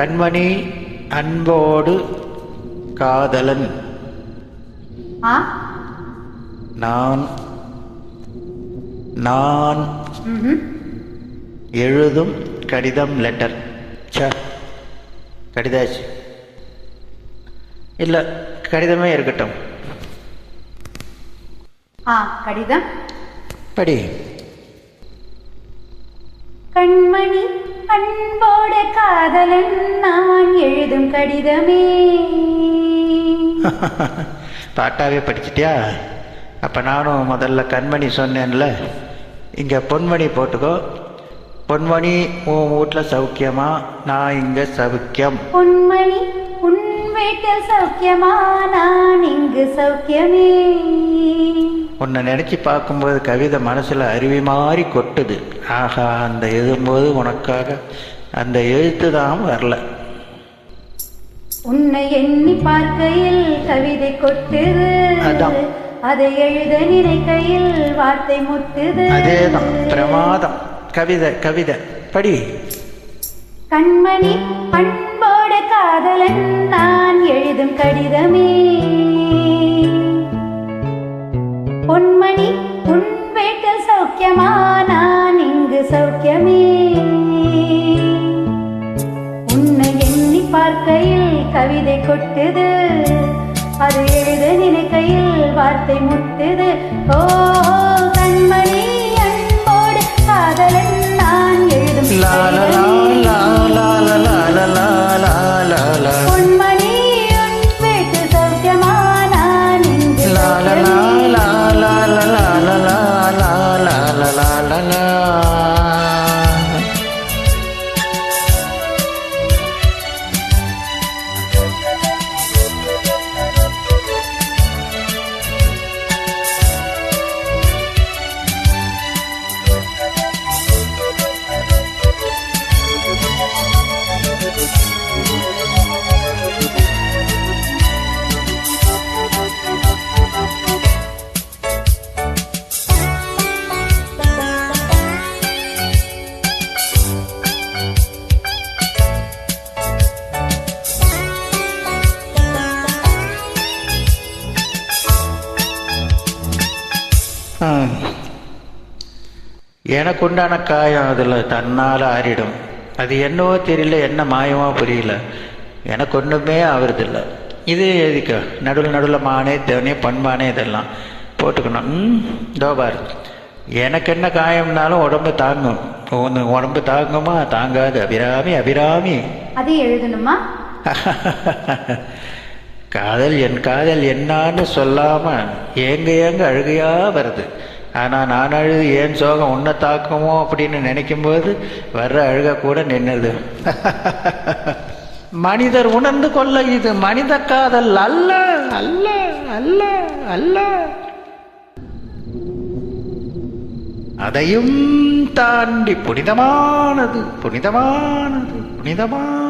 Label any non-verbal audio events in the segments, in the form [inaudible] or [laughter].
கண்மணி அன்போடு காதலன். ஆ? நான் நான். எழுதும் கடிதம் லெட்டர். ச கடிதாச்சு. இல்லை கடிதமே இருக்கட்டும். ஆ கடிதம். படி. கண்மணி அன்போட காதலன் நான் எழுதும் கடிதமே. [laughs] பாட்டாவே படிச்சிட்டியா? அப்போ நானும் முதல்ல கண்மணி சொன்னேன்ல. இங்கே பொன்மணி போட்டுக்கோ. பொன்மணி உன் வீட்டில் சௌக்கியமா? நான் இங்கே சௌக்கியம். பொன்மணி உன் வீட்டில் சௌக்கியமா? நான் இங்கு சௌக்கியமே. உன்னை நினச்சி பார்க்கும்போது கவிதை மனசில் அருவி மாதிரி கொட்டுது. ஆஹா அந்த எழுதும்போது உனக்காக அந்த எழுத்து தான் வரல. உன்னை எண்ணி பார்க்கையில் கவிதை கொட்டுது. அதான். அதை எழுத நினைக்கையில் வார்த்தை முட்டுது. அதேதான் பிரமாதம். கவிதை கவிதை. படி. கண்மணி அன்போட காதலன் நான் எழுதும் கடிதமே. சௌக்கியமே. உன்னை எண்ணி பார்க்கையில் கவிதை கொட்டுது. அது எழுத நினைக்கையில் வார்த்தை முட்டுது. ஓ எனக்கு உண்டான காயம் அதில் தன்னால் ஆறிடும். அது என்னவோ தெரியல என்ன மாயமோ புரியல. எனக்கு ஒன்றுமே ஆகுறதில்ல இது எதுக்கு? நடுவில் நடுவில் மானே தேவனே பண்பானே இதெல்லாம் போட்டுக்கணும். ம் இதோ பாரு. எனக்கு என்ன காயம்னாலும் உடம்பு தாங்கும். உடம்பு தாங்குமா? தாங்காது. அபிராமி அபிராமி. அது எழுதணுமா? காதல் என் காதல் என்னான்னு சொல்லாம ஏங்க ஏங்க அழுகையா வருது. ஆனா நான் அழுது ஏன் சோகம் உன்னை தாக்குமோ அப்படின்னு நினைக்கும்போது வர்ற அழுக கூட நின்னுது. [laughs] மனிதர் உணர்ந்து கொள்ள இது மனித காதல் அல்ல அல்ல அல்ல அல்ல. அதையும் தாண்டி புனிதமானது புனிதமானது புனிதமான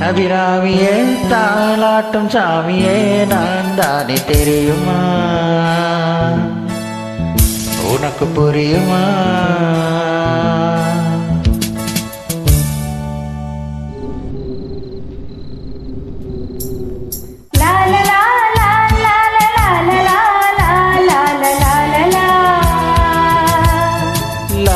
அபிராமியே தாளாட்டும் சாமியே நான் தானே தெரியுமா? உனக்கு புரியுமா?